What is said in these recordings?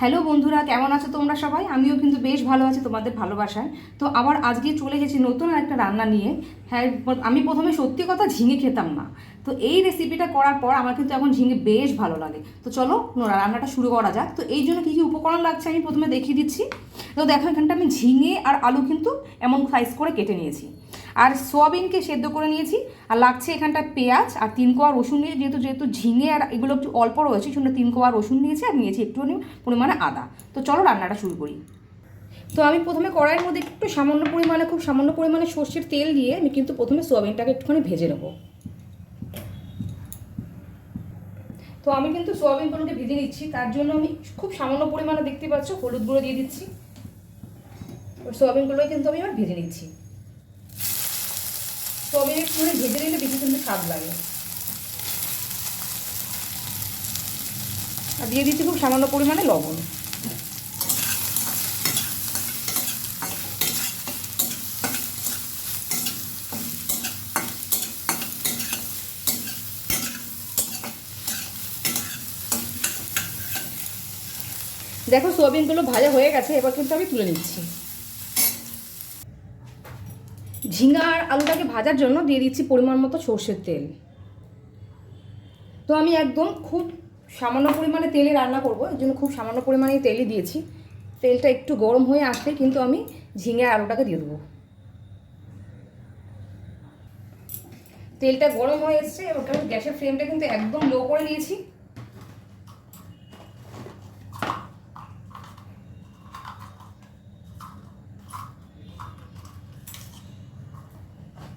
Hello বন্ধুরা, কেমন আছো তোমরা সবাই? আমিও কিন্তু বেশ ভালো আছি তোমাদের ভালোবাসায়। তো আবার আজকে চলে গেছি নতুন একটা রান্না নিয়ে। হ্যাঁ আমি প্রথমে সত্যি কথা ঝিঙে খেতাম না। তো এই রেসিপিটা করার পর আমার কিন্তু এখন ঝিঙে বেশ ভালো লাগে। তো চলো, নোরা, রান্নাটা শুরু করা যাক। তো এই জন্য কী কী উপকরণ লাগছে আমি প্রথমে দেখিয়ে দিচ্ছি। তো দেখো, এখানটা আমি ঝিঙে আর আলু কিন্তু এমন সাইজ করে কেটে নিয়েছি। আর সোয়াবিনকে সেদ্ধ করে নিয়েছি। আর লাগছে এখানটা পেঁয়াজ আর তিন কোয়া রসুন নিয়ে, যেহেতু যেহেতু ঝিঙে আর এগুলো একটু অল্প রয়েছে, সেজন্য তিন কোয়া রসুন নিয়েছি আর নিয়েছি একটুখানি পরিমাণে আদা। তো চলো রান্নাটা শুরু করি। তো আমি প্রথমে কড়াইয়ের মধ্যে একটু সামান্য পরিমাণে, খুব সামান্য পরিমাণে সর্ষের তেল দিয়ে আমি কিন্তু প্রথমে সোয়াবিনটাকে একটুখানি ভেজে নেব। তো আমি কিন্তু সোয়াবিন সোয়াবিনগুলোকে ভেজে নিচ্ছি, তার জন্য আমি খুব সামান্য পরিমাণে দেখতে পাচ্ছ হলুদ গুঁড়ো দিয়ে দিচ্ছি। সোয়াবিনগুলোই কিন্তু আমি এবার ভেজে নিচ্ছি। সোয়াবিন একটুখানি ভেজে নিলে বেশি কিন্তু স্বাদ লাগে। আর দিয়ে দিচ্ছি খুব সামান্য পরিমাণে লবণ। দেখো, সোয়াবিনগুলো ভাজা হয়ে গেছে, এবার কিন্তু আমি তুলে নিচ্ছি। ঝিঙ্গা আর আলুটাকে ভাজার জন্য দিয়ে দিচ্ছি পরিমাণ মতো সর্ষের তেল। তো আমি একদম খুব সামান্য পরিমাণে তেলে রান্না করব, এর জন্য খুব সামান্য পরিমাণে তেলই দিয়েছি। তেলটা একটু গরম হয়ে আসলে কিন্তু আমি ঝিঙে আলুটাকে দিয়ে দেবো। তেলটা গরম হয়ে এসছে, এবার গ্যাসের ফ্লেমটা কিন্তু একদম লো করে দিয়েছি।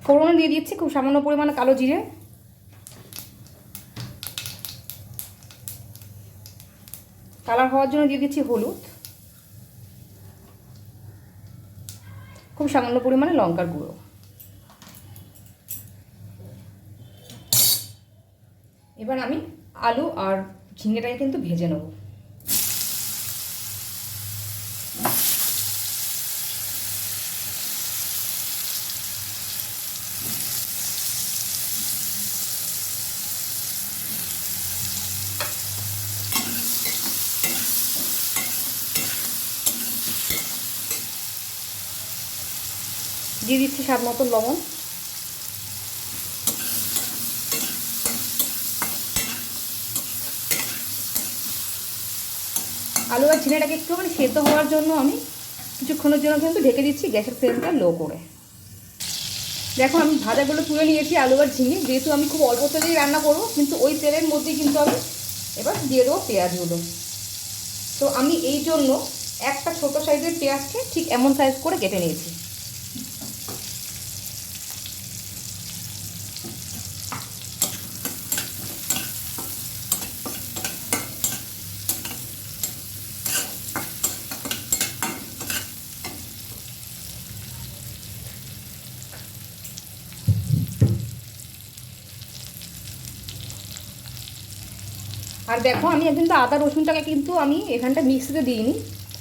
ফোড়নে দিয়ে দিচ্ছি, খুব সামান্য পরিমাণে কালো জিরে। কালার হওয়ার জন্য দিয়ে দিচ্ছি হলুদ। খুব সামান্য পরিমাণে লঙ্কার গুঁড়ো। এবার আমি আলু আর ঝিঙেটাকে কিন্তু ভেজে নেব। দিয়ে দিচ্ছি স্বাদ মতো লবণ। আলু আর ঝিনেটাকে একটুখানি সেদ্ধ হওয়ার জন্য আমি কিছুক্ষণের জন্য কিন্তু ঢেকে দিচ্ছি গ্যাসের ফ্লেমটা লো করে। দেখো আমি ভাজাগুলো তুলে নিয়েছি, আলু আর ঝিঙে। যেহেতু আমি খুব অল্প তেলেই রান্না করব, কিন্তু ওই তেলের মধ্যেই কিন্তু আমি এবার দিয়ে দেবো পেঁয়াজগুলো। তো আমি এই জন্য একটা ছোটো সাইজের পেঁয়াজকে ঠিক এমন সাইজ করে কেটে নিয়েছি। আর দেখো, আমি কিন্তু আদা রসুনটাকে কিন্তু আমি এখানটা মিক্সিতে দিইনি।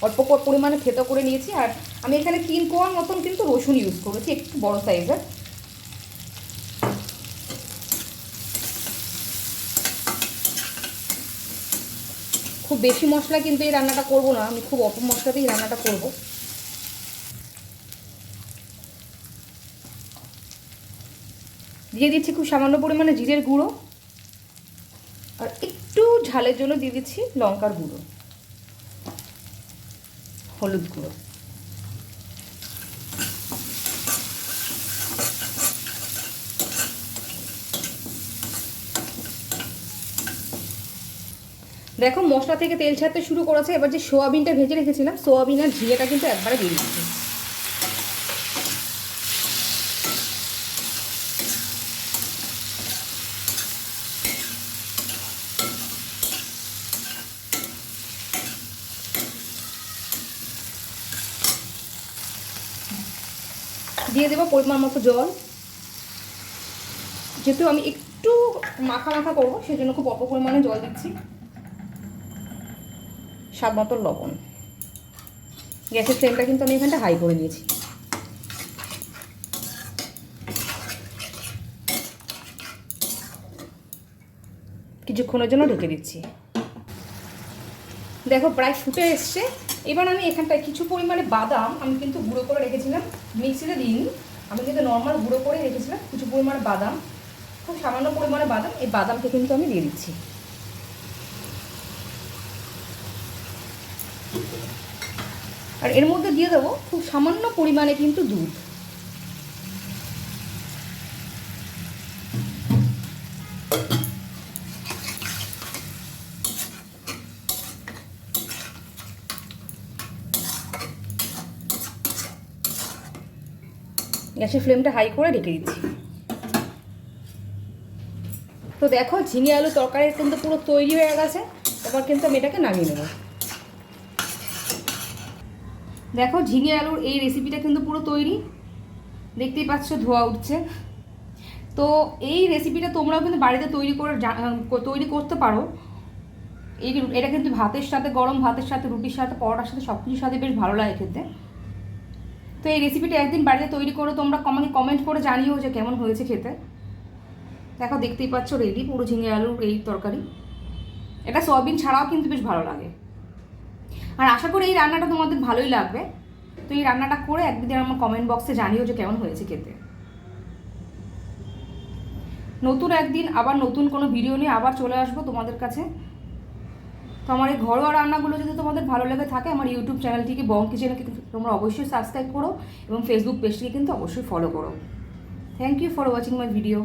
অল্প পরিমাণে থেতো করে নিয়েছি। আর আমি এখানে তিন কোয়ার মতন কিন্তু রসুন ইউজ করেছি, একটু বড় সাইজের খুব বেশি মশলা কিন্তু এই রান্নাটা করব না, আমি খুব অল্প মশলাতেই রান্নাটা করব। দিয়ে দিচ্ছি খুব সামান্য পরিমাণে জিরের গুঁড়ো, আর একটু ঝালের জন্য দিয়ে দিচ্ছি লঙ্কার গুঁড়ো, হলুদ গুঁড়ো। দেখো, মশলা থেকে তেল ছাড়তে শুরু করেছে। এবার যে সোয়াবিনটা ভেজে রেখেছিলাম, সোয়াবিন আর ঝিঙেটা কিন্তু একবারে দিয়ে দিচ্ছি দিয়ে দেবো পরিমাণ মতো জল। যেহেতু আমি একটু মাখা মাখা করব সেই জন্য খুব অল্প পরিমাণে জল দিচ্ছি। স্বাদ মতো লবণ। গ্যাসের ফ্লেমটা কিন্তু আমি এখানটা হাই করে দিয়েছি। কিছুক্ষণের জন্য ঢেকে দিচ্ছি। দেখো, প্রায় ফুটে এসছে। এবার আমি এখানটায় কিছু পরিমাণে বাদাম আমি কিন্তু গুঁড়ো করে রেখেছিলাম। মিক্সিতে দিইনি। আমি কিন্তু নর্মাল গুঁড়ো করে রেখেছিলাম। কিছু পরিমাণে বাদাম, খুব সামান্য পরিমাণে বাদাম। এই বাদামকে কিন্তু আমি দিয়ে দিচ্ছি। আর এর মধ্যে দিয়ে দেবো খুব সামান্য পরিমাণে কিন্তু দুধ। গ্যাসের ফ্লেমটা হাই করে রেখে দিচ্ছি। তো দেখো, ঝিঙে আলু তরকারি কিন্তু পুরো তৈরি হয়ে গেছে। এবার কিন্তু আমি এটাকে নামিয়ে নেব। দেখো, ঝিঙে আলুর এই রেসিপিটা কিন্তু পুরো তৈরি। দেখতেই পাচ্ছ, ধোয়া উঠছে। তো এই রেসিপিটা তোমরাও কিন্তু বাড়িতে তৈরি করে তৈরি করতে পারো। এই এটা কিন্তু ভাতের সাথে গরম, ভাতের সাথে, রুটির সাথে, পরোটার সাথে সব কিছুর সাথে বেশ ভালো লাগে খেতে। তো এই রেসিপিটা একদিন বাড়িতে তৈরি করো তোমরা আমাকে কমেন্ট করে জানিও যে কেমন হয়েছে খেতে। দেখো, দেখতেই পাচ্ছ রেডি পুরো ঝিঙে আলুর এই তরকারি। এটা সয়াবিন ছাড়াও কিন্তু বেশ ভালো লাগে। আর আশা করি এই রান্নাটা তোমাদের ভালোই লাগবে। তো এই রান্নাটা করে একদিন আমার কমেন্ট বক্সে জানিও যে কেমন হয়েছে খেতে। নতুন একদিন, আবার নতুন কোনো ভিডিও নিয়ে আবার চলে আসব তোমাদের কাছে। তো আমার এই ঘরোয়া রান্নাগুলো যদি তোমাদের ভালো লেগে থাকে, আমার ইউটিউব চ্যানেলটিকে বং কিচেনকে তোমরা অবশ্যই সাবস্ক্রাইব করো এবং ফেসবুক পেজটিকে কিন্তু অবশ্যই ফলো করো। Thank you for watching my video